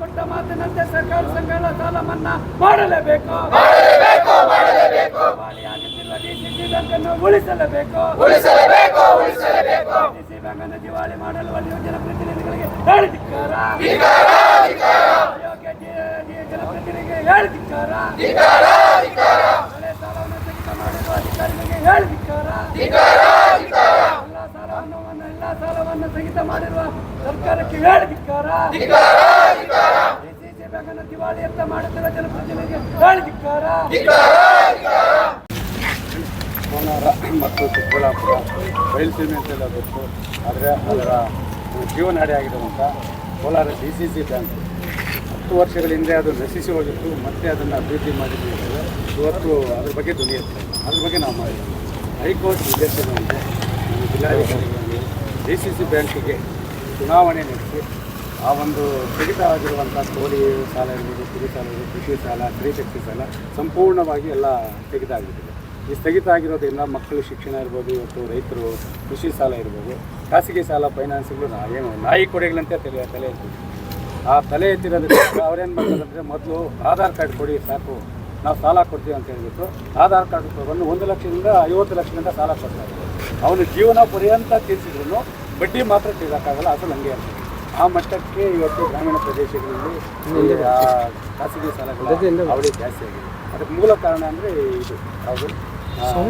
ಸಹಕಾರ ಸಂಘಗಳ ಸಾಲ ಮನ್ನಾ ಮಾಡಲೇಬೇಕು ದಿವಾಳಿಯಾಗುತ್ತಿರುವ ಡಿಸಿಸಿ ಬ್ಯಾಂಕ್ ಅನ್ನು ಉಳಿಸಲೇಬೇಕು. ಬ್ಯಾಂಕ್ ಅನ್ನು ದಿವಾಳಿ ಮಾಡಲು ಜನಪ್ರತಿನಿಧಿಗಳಿಗೆ ಹೇಳಿದಿಕ್ಕಾರ? ಡಿ- ಜನಪ್ರತಿನಿಧಿಗಳಿಗೆ ಹೇಳಿದಿಕ್ಕಾರ ಹಳೆ ಸಾಲವನ್ನು ಸ್ಥಗಿತ ಮಾಡಿರುವ ಅಧಿಕಾರಿಗಳಿಗೆ ಹೇಳಿದಿಕ್ಕಾರ ಎಲ್ಲ ಸಾಲವನ್ನು ಎಲ್ಲ ಸಾಲವನ್ನು ಸ್ಥಗಿತ ಮಾಡಿರುವ ಸರ್ಕಾರಕ್ಕೆ ಹೇಳಿದಿಕ್ಕಾರ ಡಿಸಿಸಿ ಬ್ಯಾಂಕ್ ಅನ್ನು ದಿವಾಳಿ ಅಂತ ಮಾಡುತ್ತಿರುವ ಜನಪ್ರತಿನಿಧಿಗಳಿಗೆ ಹೇಳಿದಿಕ್ಕಾರ ಕೋಲಾರ ಮತ್ತು ಚಿಕ್ಕಬಳ್ಳಾಪುರ ಬಯಲುಸೀಮೆ ಅಂತೆಲ್ಲ ಗೊತ್ತು ಆದರೆ ಅದರ ಜೀವನಾಡಿ ಆಗಿರುವಂಥ Kolar D C C bank. ಹತ್ತು ವರ್ಷಗಳ ಹಿಂದೆ ಅದು ನಶಿಸಿ ಹೋಗಿತ್ತು. ಮತ್ತೆ ಅದನ್ನು ಅಭಿವೃದ್ಧಿ ಮಾಡಿದ್ವಿ ಇವತ್ತು ಅದ್ರ ಬಗ್ಗೆ ದುನಿಯುತ್ತೆ ಅದ್ರ ಬಗ್ಗೆ ನಾವು ಮಾಡಿದ್ವಿ. ಹೈಕೋರ್ಟ್ ನಿರ್ದೇಶನದಂತೆ ಜಿಲ್ಲಾಧಿಕಾರಿಗಳು ಡಿ ಸಿ ಸಿ ಬ್ಯಾಂಕಿಗೆ ಚುನಾವಣೆ ನಡೆಸಿ ಆ ಒಂದು ಸ್ಥಗಿತ ಆಗಿರುವಂಥ ಕೋಳಿ ಸಾಲ ಇರ್ಬೋದು, ಕುರಿ ಸಾಲ ಇರ್ಬೋದು, ಕೃಷಿ ಸಾಲ ಸ್ತ್ರೀಶಕ್ತಿ ಸಾಲ ಸಂಪೂರ್ಣವಾಗಿ ಎಲ್ಲ ಸ್ಥಗಿತ ಆಗಿಬಿಟ್ಟಿದೆ ಈ ಸ್ಥಗಿತ ಆಗಿರೋದ್ರಿಂದ ಮಕ್ಕಳು ಶಿಕ್ಷಣ ಇರ್ಬೋದು, ಇವತ್ತು ರೈತರು ಕೃಷಿ ಸಾಲ ಇರ್ಬೋದು, ಖಾಸಗಿ ಸಾಲ, ಫೈನಾನ್ಸ್ಗಳು ನಾ ಏನು ನಾಯಿ ಕೊಡೆಗಳಂತೆ ತಲೆ ತಲೆ ಎತ್ತಿದ್ದೀವಿ ಆ ತಲೆ ಎತ್ತಿರೋದಕ್ಕೆ ಅವ್ರೇನು ಮಾಡ್ತಾರಂದರೆ ಮೊದಲು ಆಧಾರ್ ಕಾರ್ಡ್ ಕೊಡಿ ಸಾಕು, ನಾವು ಸಾಲ ಕೊಡ್ತೀವಿ ಅಂತ ಹೇಳ್ಬಿಟ್ಟು ಆಧಾರ್ ಕಾರ್ಡ್ ತಗೊಂಡು ಒಂದು ಲಕ್ಷದಿಂದ ಐವತ್ತು ಲಕ್ಷದಿಂದ ಸಾಲ ಕೊಡ್ತಾರೆ. ಅವನು ಜೀವನ ಪರ್ಯಂತ ತೀರಿಸಿದ್ರು ಬಡ್ಡಿ ಮಾತ್ರ ತೀರೋಕ್ಕಾಗಲ್ಲ ಅದು ನನಗೆ ಅಂತ ಆ ಮಟ್ಟಕ್ಕೆ ಇವತ್ತು ಗ್ರಾಮೀಣ ಪ್ರದೇಶಗಳಲ್ಲಿ ಖಾಸಗಿ ಸಾಲಗಳ ಅವಳಿ ಜಾಸ್ತಿ ಆಗಿದೆ. ಅದಕ್ಕೆ ಮೂಲ ಕಾರಣ ಅಂದರೆ ಇದು. ಅವರು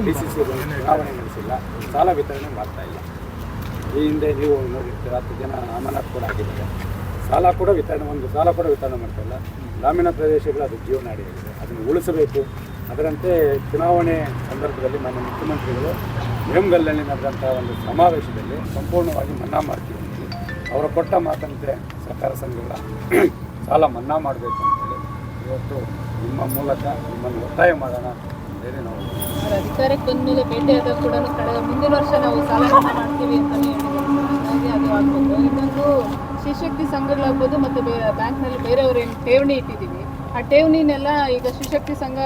ಡಿ ಸಿ ಸಿ ಚುನಾವಣೆ ನಡೆಸಿಲ್ಲ. ಸಾಲ ವಿತರಣೆ ಮಾಡ್ತಾ ಇಲ್ಲ. ಈ ಹಿಂದೆ ನೀವು ನೋಡಿರ್ತೀರ ಹತ್ತು ಜನ ಅಮಾನತ್ ಕೂಡ ಆಗಿದ್ದಾರೆ. ಸಾಲ ಕೂಡ ವಿತರಣೆ ಒಂದು ಸಾಲ ಕೂಡ ವಿತರಣೆ ಮಾಡ್ತಾ ಇಲ್ಲ. ಗ್ರಾಮೀಣ ಪ್ರದೇಶಗಳು ಅದು ಜೀವನಾಡಿಯಾಗಿದೆ ಅದನ್ನು ಉಳಿಸಬೇಕು. ಅದರಂತೆ ಚುನಾವಣೆ ಸಂದರ್ಭದಲ್ಲಿ ನಮ್ಮ ಮುಖ್ಯಮಂತ್ರಿಗಳು ನೇಮಗಲ್ನಲ್ಲಿ ನಡೆದಂಥ ಒಂದು ಸಮಾವೇಶದಲ್ಲಿ ಸಂಪೂರ್ಣವಾಗಿ ಮನ್ನಾ ಮಾಡ್ತೀವಿ. ಅಂತೇಳಿ ಅವರು ಕೊಟ್ಟ ಮಾತಂತೆ ಸರ್ಕಾರ ಸಂಘಗಳ ಸಾಲ ಮನ್ನಾ ಮಾಡಬೇಕು ಅಂತೇಳಿ ಇವತ್ತು ನಿಮ್ಮ ಮೂಲಕ ನಿಮ್ಮನ್ನು ಒತ್ತಾಯ ಮಾಡೋಣ ಅಂತೇಳಿ ನಾವು ಅಧಿಕಾರಕ್ಕೆ ಬಂದ ಮೇಲೆ ಕೂಡ ಕಳೆದ ನಾವು ಸಾಲ ಮಾಡ್ತೀವಿ ಅಂತಲೇ ಸಂಘಗಳಾಗ್ಬೋದು ಮತ್ತು ಬ್ಯಾಂಕ್ನಲ್ಲಿ ಬೇರೆಯವರು ಠೇವಣಿ ಇಟ್ಟಿದ್ದೀವಿ. ಆ ಠೇವಣಿನೆಲ್ಲ ಈಗ ಶಿವಶಕ್ತಿ ಸಂಘ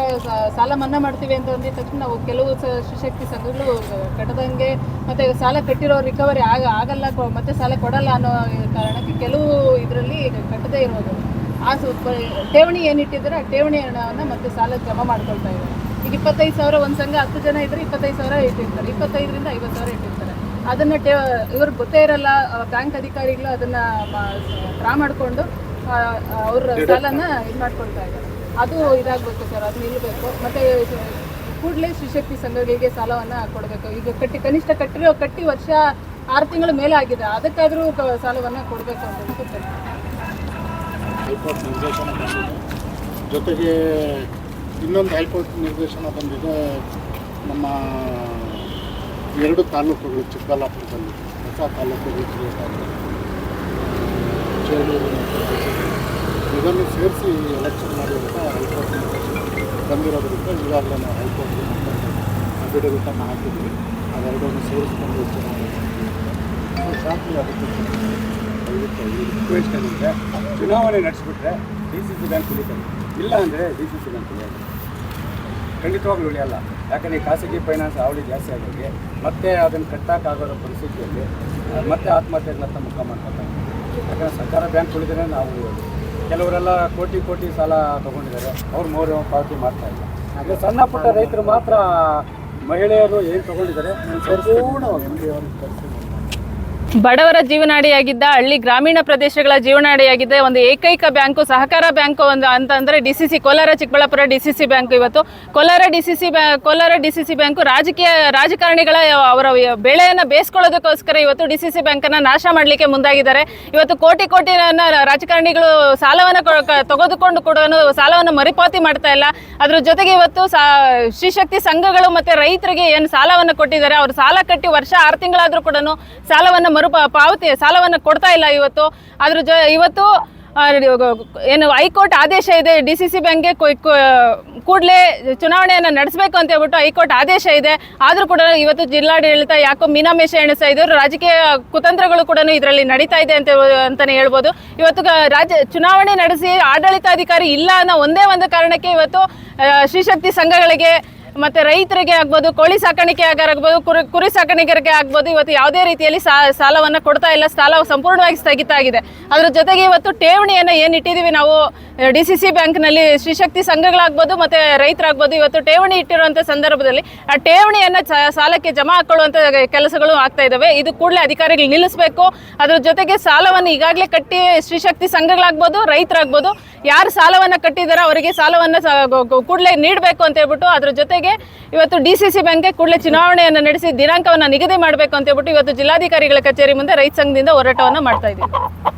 ಸಾಲ ಮನ್ನಾ ಮಾಡ್ತೀವಿ ಅಂತ ಅಂದಿದ ತಕ್ಷಣ ನಾವು ಕೆಲವು ಶಿವಶಕ್ತಿ ಸಂಘಗಳು ಕಟ್ಟದಂಗೆ ಮತ್ತೆ ಸಾಲ ಕಟ್ಟಿರೋ ರಿಕವರಿ ಆಗ, ಆಗಲ್ಲ ಮತ್ತೆ ಸಾಲ ಕೊಡಲ್ಲ ಅನ್ನೋ ಕಾರಣಕ್ಕೆ ಕೆಲವು ಇದರಲ್ಲಿ ಕಟ್ಟದೇ ಇರೋದು. ಆ ಠೇವಣಿ ಏನಿಟ್ಟಿದ್ರೆ ಆ ಠೇವಣಿ ಹಣವನ್ನು ಮತ್ತೆ ಸಾಲ ಜಮಾ ಮಾಡ್ಕೊಳ್ತಾ ಇದ್ದಾರೆ. ಈಗ ಇಪ್ಪತ್ತೈದು ಸಾವಿರ ಒಂದು ಸಂಘ ಹತ್ತು ಜನ ಇದ್ರೆ ಇಪ್ಪತ್ತೈದು ಸಾವಿರ ಇಟ್ಟಿರ್ತಾರೆ. ಇಪ್ಪತ್ತೈದರಿಂದ ಐವತ್ತು ಸಾವಿರ ಇಟ್ಟಿರ್ತಾರೆ. ಅದನ್ನ ಟೇ ಇವ್ರಿಗೆ ಗೊತ್ತೇ ಇರಲ್ಲ ಬ್ಯಾಂಕ್ ಅಧಿಕಾರಿಗಳು ಅದನ್ನ ಡ್ರಾ ಮಾಡಿಕೊಂಡು ಅವ್ರ ಸಾಲನ ಇದು ಮಾಡ್ಕೊಳ್ತಾ ಇದ್ದಾರೆ. ಅದು ಇದಾಗಬೇಕು ಸರ್, ಅದು ನಿಲ್ಲಬೇಕು ಮತ್ತೆ ಕೂಡಲೇ ಶಿವಶಕ್ತಿ ಸಂಘಗಳಿಗೆ ಸಾಲವನ್ನ ಕೊಡಬೇಕು. ಈಗ ಕಟ್ಟಿ, ಕನಿಷ್ಠ ಕಟ್ಟಿರೋ, ಕಟ್ಟಿ ವರ್ಷ ಆರು ತಿಂಗಳ ಮೇಲೆ ಆಗಿದೆ. ಅದಕ್ಕಾದರೂ ಸಾಲವನ್ನ ಕೊಡಬೇಕು ಅಂತ ಅನ್ಸುತ್ತೆ. ಜೊತೆಗೆ ಇನ್ನೊಂದು ಹೈಕೋರ್ಟ್ ನಿರ್ದೇಶನ ಬಂದಿದೆ. ನಮ್ಮ ಎರಡು ತಾಲೂಕುಗಳು, ಚಿಕ್ಕಬಳ್ಳಾಪುರದಲ್ಲಿ, ಹೊಸ ತಾಲೂಕುಗಳು ಕ್ರಿಯೇಟ್ ಇದನ್ನು ಸೇರಿಸಿ ಎಲೆಕ್ಷನ್ ಮಾಡಿರೋದಕ್ಕೆ ಹೈಕೋರ್ಟ್ ಬಂದಿರೋದ್ರಿಂದ ಈಗಾಗಲೇ ನಾವು ಹೈಕೋರ್ಟ್ಗೆ ಅಫಿಡವಿಟನ್ನು ಹಾಕಿದ್ವಿ. ಅವೆರಡನ್ನು ಸೇರಿಸ್ಕೊಂಡು ಚುನಾವಣೆ ಶಾಂತಿ ಆಗುತ್ತೆ ಈ ರಿಕ್ವೆಸ್ಟ್ ಏನಿದೆ ಚುನಾವಣೆ ನಡೆಸಿಬಿಟ್ರೆ ಡಿ ಸಿ ಸಿ ಬ್ಯಾಂಕ್ ಉಳಿತಾರೆ ಇಲ್ಲ ಅಂದರೆ ಡಿ ಸಿ ಸಿ ಬ್ಯಾಂಕ್ ಉಳಿಯೋದು ಖಂಡಿತವಾಗ್ಲೂ ಉಳಿಯಲ್ಲ. ಯಾಕಂದರೆ ಖಾಸಗಿ ಫೈನಾನ್ಸ್ ಅವಳಿ ಜಾಸ್ತಿ ಆಗೋರಿಗೆ ಮತ್ತೆ ಅದನ್ನು ಕಟ್ಟೋಕ್ಕಾಗೋ ಪರಿಸ್ಥಿತಿಯಲ್ಲಿ, ಮತ್ತೆ ಆತ್ಮಹತ್ಯೆಗಳತ್ತ ಮುಖ ಮಾಡ್ಕೊತಾರೆ ಯಾಕಂದರೆ ಸರ್ಕಾರ ಬ್ಯಾಂಕ್ ಉಳಿದ್ರೆ ನಾವು ಕೆಲವರೆಲ್ಲ ಕೋಟಿ ಕೋಟಿ ಸಾಲ ತೊಗೊಂಡಿದ್ದಾರೆ. ಅವ್ರು ಮೌರ್ಯ ಪಾವತಿ ಮಾಡ್ತಾ ಇಲ್ಲ. ಹಾಗೆ ಸಣ್ಣ ಪುಟ್ಟ ರೈತರು ಮಾತ್ರ ಮಹಿಳೆಯರು ಏನು ತೊಗೊಂಡಿದ್ದಾರೆ ಸಂಪೂರ್ಣವಾಗಿ ಎಂ ಡಿ ಅವ್ರಿಗೆ ಕರೆಸಿ ಬಡವರ ಜೀವನಾಡಿಯಾಗಿದ್ದ ಹಳ್ಳಿ ಗ್ರಾಮೀಣ ಪ್ರದೇಶಗಳ ಜೀವನಾಡಿಯಾಗಿದ್ದ ಒಂದು ಏಕೈಕ ಬ್ಯಾಂಕು, ಸಹಕಾರ ಬ್ಯಾಂಕು ಒಂದು ಅಂತಂದ್ರೆ D C C, Kolar, Chikkaballapur D C C bank ಇವತ್ತು. ಕೋಲಾರ ಡಿ ಸಿ ಸಿ ಬ್ಯಾ, Kolar D C C bank ರಾಜಕೀಯ ರಾಜಕಾರಣಿಗಳ ಅವರ ಬೆಳೆಯನ್ನು ಬೇಸ್ಕೊಳ್ಳೋದಕ್ಕೋಸ್ಕರ ಇವತ್ತು ಡಿ ಸಿ ಸಿ ಬ್ಯಾಂಕನ್ನು ನಾಶ ಮಾಡಲಿಕ್ಕೆ ಮುಂದಾಗಿದ್ದಾರೆ. ಇವತ್ತು ಕೋಟಿ ಕೋಟಿ ರಾಜಕಾರಣಿಗಳು ಸಾಲವನ್ನು ತೆಗೆದುಕೊಂಡು ಕೂಡ ಸಾಲವನ್ನು ಮರುಪಾವತಿ ಮಾಡ್ತಾ ಇಲ್ಲ. ಅದ್ರ ಜೊತೆಗೆ ಇವತ್ತು ಸಾ, ಶ್ರೀಶಕ್ತಿ ಸಂಘಗಳು ಮತ್ತೆ ರೈತರಿಗೆ ಏನು ಸಾಲವನ್ನು ಕೊಟ್ಟಿದ್ದಾರೆ. ಅವರು ಸಾಲ ಕಟ್ಟಿ ವರ್ಷ ಆರು ತಿಂಗಳಾದರೂ ಕೂಡ ಸಾಲವನ್ನು ಮರು ಪಾವತಿ ಸಾಲವನ್ನು ಕೊಡ್ತಾ ಇಲ್ಲ ಇವತ್ತು. ಅದ್ರ ಜೊ, ಇವತ್ತು ಏನು ಹೈಕೋರ್ಟ್ ಆದೇಶ ಇದೆ, ಡಿ ಸಿ ಸಿ ಬ್ಯಾಂಕ್ಗೆ ಕೂಡಲೇ ಚುನಾವಣೆಯನ್ನು ನಡೆಸಬೇಕು ಅಂತ ಹೇಳ್ಬಿಟ್ಟು ಹೈಕೋರ್ಟ್ ಆದೇಶ ಇದೆ. ಆದರೂ ಕೂಡ ಇವತ್ತು ಜಿಲ್ಲಾಡಳಿತ ಯಾಕೋ ಮೀನಾಮೇಷ ಎಣಿಸ್ತಾ ರಾಜಕೀಯ ಕುತಂತ್ರಗಳು ಕೂಡ ಇದರಲ್ಲಿ ನಡೀತಾ ಇದೆ ಅಂತ ಅಂತಲೇ ಹೇಳ್ಬೋದು. ಇವತ್ತು ರಾಜ್ಯ ಚುನಾವಣೆ ನಡೆಸಿ ಆಡಳಿತಾಧಿಕಾರಿ ಇಲ್ಲ ಅನ್ನೋ ಒಂದೇ ಒಂದು ಕಾರಣಕ್ಕೆ ಇವತ್ತು ಶ್ರೀಶಕ್ತಿ ಸಂಘಗಳಿಗೆ ಮತ್ತೆ ರೈತರಿಗೆ ಆಗ್ಬೋದು, ಕೋಳಿ ಸಾಕಾಣಿಕೆ ಆಗಬಹುದು, ಕುರಿ ಕುರಿ ಸಾಕಾಣಿಕೆಗೆ ಆಗ್ಬೋದು, ಇವತ್ತು ಯಾವುದೇ ರೀತಿಯಲ್ಲಿ ಸಾಲವನ್ನು ಕೊಡ್ತಾ ಇಲ್ಲ, ಸಾಲ ಸಂಪೂರ್ಣವಾಗಿ ಸ್ಥಗಿತ ಆಗಿದೆ. ಅದ್ರ ಜೊತೆಗೆ ಇವತ್ತು ಠೇವಣಿಯನ್ನು ಏನು ಇಟ್ಟಿದ್ದೀವಿ ನಾವು ಡಿ ಸಿ ಸಿ ಬ್ಯಾಂಕ್ನಲ್ಲಿ ಶ್ರೀಶಕ್ತಿ ಸಂಘಗಳಾಗ್ಬೋದು ಮತ್ತು ರೈತರಾಗ್ಬೋದು, ಇವತ್ತು ಠೇವಣಿ ಇಟ್ಟಿರುವಂಥ ಸಂದರ್ಭದಲ್ಲಿ, ಆ ಠೇವಣಿಯನ್ನು ಸಾಲಕ್ಕೆ ಜಮಾ ಹಾಕೊಳ್ಳುವಂಥ ಕೆಲಸಗಳು ಆಗ್ತಾ ಇದ್ದಾವೆ ಇದು ಕೂಡಲೇ ಅಧಿಕಾರಿಗಳು ನಿಲ್ಲಿಸಬೇಕು. ಅದ್ರ ಜೊತೆಗೆ ಸಾಲವನ್ನು ಈಗಾಗಲೇ ಕಟ್ಟಿ ಶ್ರೀಶಕ್ತಿ ಸಂಘಗಳಾಗ್ಬೋದು, ರೈತರಾಗ್ಬೋದು, ಯಾರು ಸಾಲವನ್ನು ಕಟ್ಟಿದಾರೋ ಅವರಿಗೆ ಸಾಲವನ್ನು ಕೂಡಲೇ ನೀಡಬೇಕು ಅಂತ ಹೇಳ್ಬಿಟ್ಟು, ಅದ್ರ ಜೊತೆಗೆ ಇವತ್ತು ಡಿ ಸಿ ಸಿ ಬ್ಯಾಂಕ್ಗೆ ಕೂಡಲೇ ಚುನಾವಣೆಯನ್ನು ನಡೆಸಿ ದಿನಾಂಕವನ್ನು ನಿಗದಿ ಮಾಡಬೇಕು ಅಂತ ಹೇಳ್ಬಿಟ್ಟು, ಇವತ್ತು ಜಿಲ್ಲಾಧಿಕಾರಿಗಳ ಕಚೇರಿ ಮುಂದೆ ರೈತ ಸಂಘದಿಂದ ಹೋರಾಟವನ್ನು ಮಾಡ್ತಾ ಇದ್ದೀವಿ.